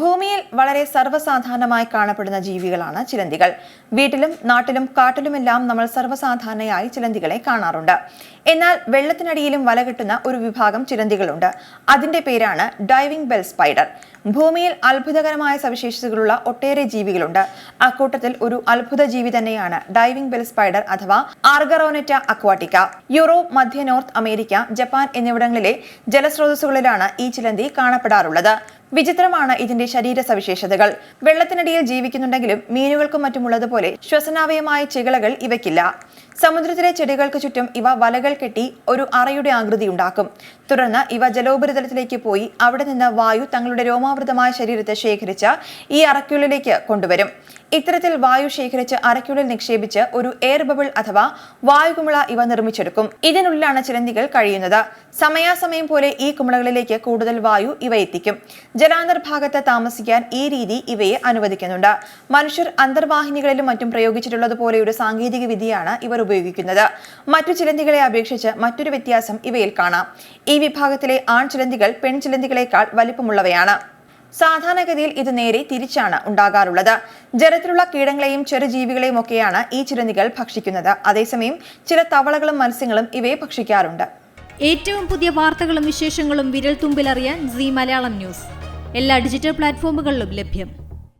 ഭൂമിയിൽ വളരെ സർവസാധാരണമായി കാണപ്പെടുന്ന ജീവികളാണ് ചിലന്തികൾ. വീട്ടിലും നാട്ടിലും കാട്ടിലുമെല്ലാം നമ്മൾ സർവസാധാരണയായി ചിലന്തികളെ കാണാറുണ്ട്. എന്നാൽ വെള്ളത്തിനടിയിലും വല കെട്ടുന്ന ഒരു വിഭാഗം ചിലന്തികളുണ്ട്. അതിന്റെ പേരാണ് ഡൈവിംഗ് ബെൽ സ്പൈഡർ. ഭൂമിയിൽ അത്ഭുതകരമായ സവിശേഷതകളുള്ള ഒട്ടേറെ ജീവികളുണ്ട്. അക്കൂട്ടത്തിൽ ഒരു അത്ഭുത ജീവി തന്നെയാണ് ഡൈവിംഗ് ബെൽ സ്പൈഡർ അഥവാ ആർഗറോനെറ്റ അക്വാട്ടിക്ക. യൂറോപ്പ് മധ്യ നോർത്ത് അമേരിക്ക ജപ്പാൻ എന്നിവിടങ്ങളിലെ ജലസ്രോതസ്സുകളിലാണ് ഈ ചിലന്തി കാണപ്പെടാറുള്ളത്. വിചിത്രമാണ് ഇതിന്റെ ശരീര സവിശേഷതകൾ. വെള്ളത്തിനടിയിൽ ജീവിക്കുന്നുണ്ടെങ്കിലും മീനുകൾക്കും മറ്റുമുള്ളതുപോലെ ശ്വസനാവയമായ ചികളകൾ ഇവയ്ക്കില്ല. സമുദ്രത്തിലെ ചെടികൾക്ക് ചുറ്റും ഇവ വലകൾ കെട്ടി ഒരു അറയുടെ ആകൃതി ഉണ്ടാക്കും. തുടർന്ന് ഇവ ജലോപരിതലത്തിലേക്ക് പോയി അവിടെ നിന്ന് വായു തങ്ങളുടെ രോമാവൃതമായ ശരീരത്തെ ശേഖരിച്ച ഈ അറയ്ക്കുള്ളിലേക്ക് കൊണ്ടുവരും. ഇത്തരത്തിൽ വായു ശേഖരിച്ച് അറയ്ക്കുള്ളിൽ നിക്ഷേപിച്ച് ഒരു എയർ ബബിൾ അഥവാ വായുകുമിള ഇവ നിർമ്മിച്ചെടുക്കും. ഇതിനുള്ളിലാണ് ചിലന്തികൾ കഴിയുന്നത്. സമയാസമയം പോലെ ഈ കുമിളകളിലേക്ക് കൂടുതൽ വായു ഇവ എത്തിക്കും. ജലാന്തർഭാഗത്ത് താമസിക്കാൻ ഈ രീതി ഇവയെ അനുവദിക്കുന്നുണ്ട്. മനുഷ്യർ അന്തർവാഹിനികളിലും മറ്റും പ്രയോഗിച്ചിട്ടുള്ളതുപോലെ ഒരു സാങ്കേതിക വിദ്യയാണ് ഇവർ ഉപയോഗിക്കുന്നത്. മറ്റു ചിലന്തികളെ അപേക്ഷിച്ച് മറ്റൊരു വ്യത്യാസം ഇവയിൽ കാണാം. ഈ വിഭാഗത്തിലെ ആൺ ചിലന്തികൾ പെൺ പെൺചിലന്തികളെക്കാൾ വലിപ്പമുള്ളവയാണ്. സാധാരണഗതിയിൽ ഇത് നേരെ തിരിച്ചാണ് ഉണ്ടാകാറുള്ളത്. ജലത്തിലുള്ള കീടങ്ങളെയും ചെറുജീവികളെയും ഒക്കെയാണ് ഈ ചിലന്തികൾ ഭക്ഷിക്കുന്നത്. അതേസമയം ചില തവളകളും മത്സ്യങ്ങളും ഇവയെ ഭക്ഷിക്കാറുണ്ട്. ഏറ്റവും പുതിയ വാർത്തകളും വിശേഷങ്ങളും വിരൽ തുമ്പിലറിയാൻ സി മലയാളം ന്യൂസ്. എല്ലാ ഡിജിറ്റൽ പ്ലാറ്റ്ഫോമുകളിലും ലഭ്യം.